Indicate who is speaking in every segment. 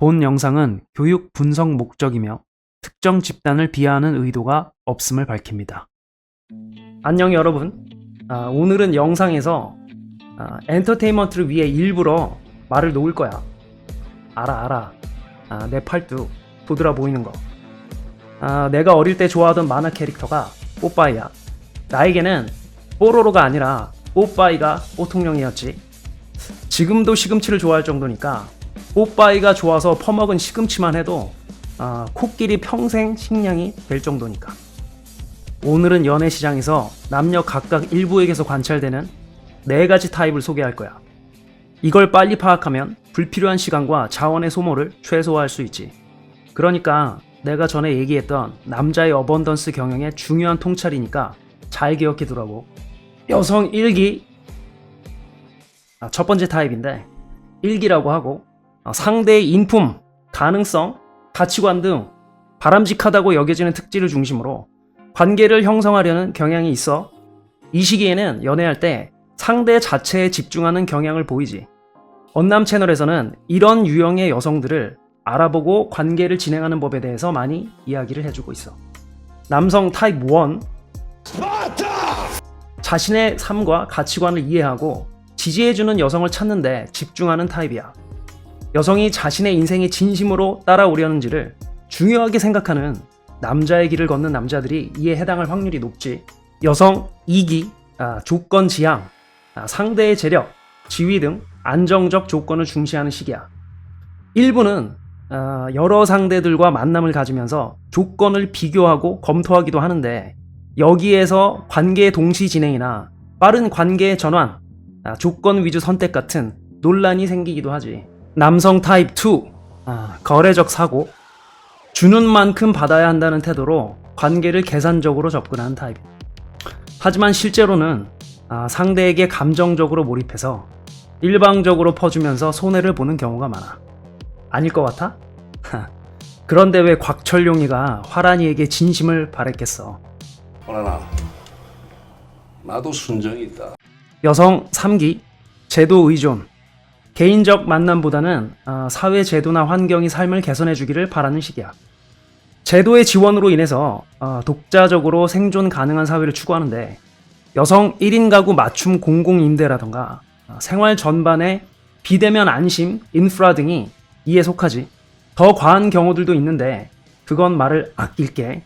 Speaker 1: 본 영상은 교육 분석 목적이며 특정 집단을 비하하는 의도가 없음을 밝힙니다. 안녕 여러분. 아, 오늘은 영상에서 아, 엔터테인먼트를 위해 일부러 말을 놓을 거야. 알아 알아. 아, 내 팔뚝 부드러 보이는 거. 아, 내가 어릴 때 좋아하던 만화 캐릭터가 뽀빠이야. 나에게는 뽀로로가 아니라 뽀빠이가 뽀통령이었지. 지금도 시금치를 좋아할 정도니까 뽀빠이가 좋아서 퍼먹은 시금치만 해도 아, 코끼리 평생 식량이 될 정도니까. 오늘은 연애 시장에서 남녀 각각 일부에게서 관찰되는 네 가지 타입을 소개할 거야. 이걸 빨리 파악하면 불필요한 시간과 자원의 소모를 최소화할 수 있지. 그러니까 내가 전에 얘기했던 남자의 어번던스 경영의 중요한 통찰이니까 잘 기억해 두라고. 여성 1기. 아, 첫 번째 타입인데 1기라고 하고 아, 상대의 인품, 가능성, 가치관 등 바람직하다고 여겨지는 특질을 중심으로 관계를 형성하려는 경향이 있어 이 시기에는 연애할 때 상대 자체에 집중하는 경향을 보이지. 언남 채널에서는 이런 유형의 여성들을 알아보고 관계를 진행하는 법에 대해서 많이 이야기를 해주고 있어. 남성 타입 1 자신의 삶과 가치관을 이해하고 지지해주는 여성을 찾는데 집중하는 타입이야. 여성이 자신의 인생에 진심으로 따라오려는지를 중요하게 생각하는 남자의 길을 걷는 남자들이 이에 해당할 확률이 높지. 여성 2기, 아, 조건 지향, 아, 상대의 재력, 지위 등 안정적 조건을 중시하는 시기야. 일부는 아, 여러 상대들과 만남을 가지면서 조건을 비교하고 검토하기도 하는데 여기에서 관계 동시 진행이나 빠른 관계 전환, 아, 조건 위주 선택 같은 논란이 생기기도 하지. 남성 타입 2, 아, 거래적 사고, 주는 만큼 받아야 한다는 태도로 관계를 계산적으로 접근하는 타입. 하지만 실제로는 아, 상대에게 감정적으로 몰입해서 일방적으로 퍼주면서 손해를 보는 경우가 많아. 아닐 것 같아? 그런데 왜 곽철용이가 화란이에게 진심을 바랬겠어?
Speaker 2: 호란아 나도 순정이 있다
Speaker 1: 여성 3기 제도 의존 개인적 만남보다는 아, 사회 제도나 환경이 삶을 개선해 주기를 바라는 시기야. 제도의 지원으로 인해서 아, 독자적으로 생존 가능한 사회를 추구하는데 여성 1인 가구 맞춤 공공임대라던가 아, 생활 전반의 비대면 안심, 인프라 등이 이에 속하지. 더 과한 경우들도 있는데 그건 말을 아낄게.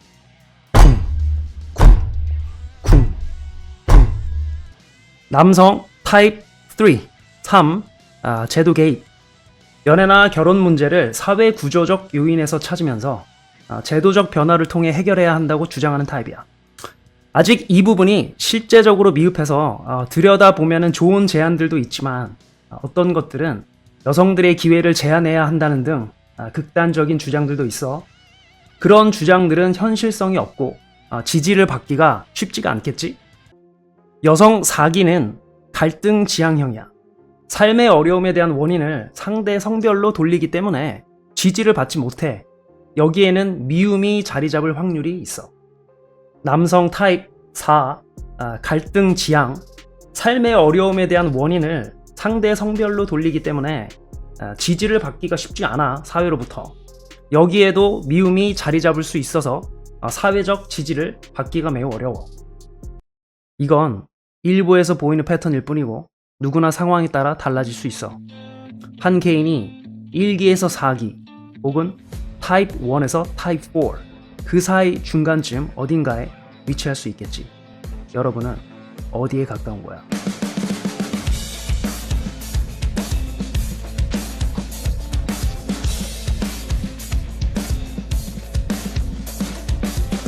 Speaker 1: 쿵, 쿵, 쿵, 쿵. 남성 타입 3, 3 아, 제도 개입. 연애나 결혼 문제를 사회 구조적 요인에서 찾으면서 아, 제도적 변화를 통해 해결해야 한다고 주장하는 타입이야. 아직 이 부분이 실제적으로 미흡해서 어, 들여다보면 좋은 제안들도 있지만 아, 어떤 것들은 여성들의 기회를 제한해야 한다는 등 아, 극단적인 주장들도 있어. 그런 주장들은 현실성이 없고 아, 지지를 받기가 쉽지가 않겠지? 여성 4기는 갈등 지향형이야. 삶의 어려움에 대한 원인을 상대 성별로 돌리기 때문에 지지를 받지 못해. 여기에는 미움이 자리 잡을 확률이 있어. 남성 타입 4, 아, 갈등 지향. 삶의 어려움에 대한 원인을 상대 성별로 돌리기 때문에 아, 지지를 받기가 쉽지 않아, 사회로부터. 여기에도 미움이 자리 잡을 수 있어서 아, 사회적 지지를 받기가 매우 어려워. 이건 일부에서 보이는 패턴일 뿐이고 누구나 상황에 따라 달라질 수 있어. 한 개인이 1기에서 4기 혹은 타입 1에서 타입 4 그 사이 중간쯤 어딘가에 위치할 수 있겠지. 여러분은 어디에 가까운 거야?